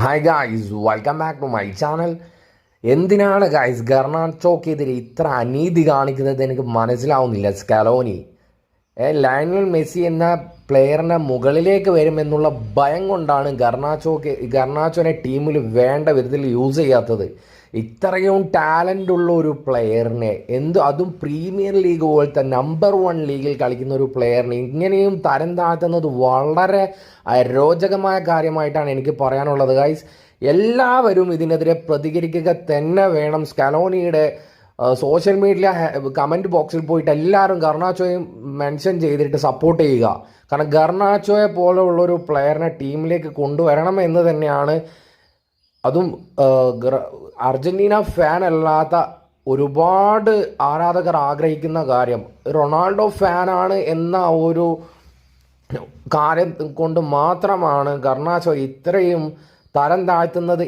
Hi guys welcome back to my channel എന്തിനാണ് guys ഗർണാച്ചോക്കെതിരെ ഇത്ര അനീതി കാണിക്കുന്നത് എനിക്ക് മനസ്സിലാവുന്നില്ല സ്കലോനി. ലയണൽ മെസ്സി എന്ന പ്ലെയറിനെ മുകളിലേക്ക് വരുമെന്നുള്ള ഭയം കൊണ്ടാണ് ഗർണാച്ചോക്ക് ഗർണാച്ചോനെ ടീമിൽ വേണ്ട വിധത്തിൽ യൂസ് ചെയ്യാത്തത്. ഇത്രയും ടാലന്റ് ഉള്ള ഒരു പ്ലെയറിനെ എന്ത് അതും പ്രീമിയർ ലീഗ് പോലത്തെ നമ്പർ വൺ ലീഗിൽ കളിക്കുന്ന ഒരു പ്ലെയറിനെ ഇങ്ങനെയും തരം താഴ്ത്തുന്നത് വളരെ അരോചകമായ കാര്യമായിട്ടാണ് എനിക്ക് പറയാനുള്ളത്. ഗൈസ് എല്ലാവരും ഇതിനെതിരെ പ്രതികരിക്കുക തന്നെ വേണം. സ്കലോണിയുടെ സോഷ്യൽ മീഡിയ കമന്റ് ബോക്സിൽ പോയിട്ട് എല്ലാവരും ഗർണാച്ചോയും മെൻഷൻ ചെയ്തിട്ട് സപ്പോർട്ട് ചെയ്യുക. കാരണം ഗർണാച്ചോയെ പോലെയുള്ള ഒരു പ്ലെയറിനെ ടീമിലേക്ക് കൊണ്ടുവരണം എന്ന് തന്നെയാണ് അതും അർജന്റീന ഫാൻ അല്ലാത്ത ഒരുപാട് ആരാധകർ ആഗ്രഹിക്കുന്ന കാര്യം. റൊണാൾഡോ ഫാനാണ് എന്ന ഒരു കാര്യം കൊണ്ട് മാത്രമാണ് ഗർണാച്ചോ ഇത്രയും തരം താഴ്ത്തുന്നത്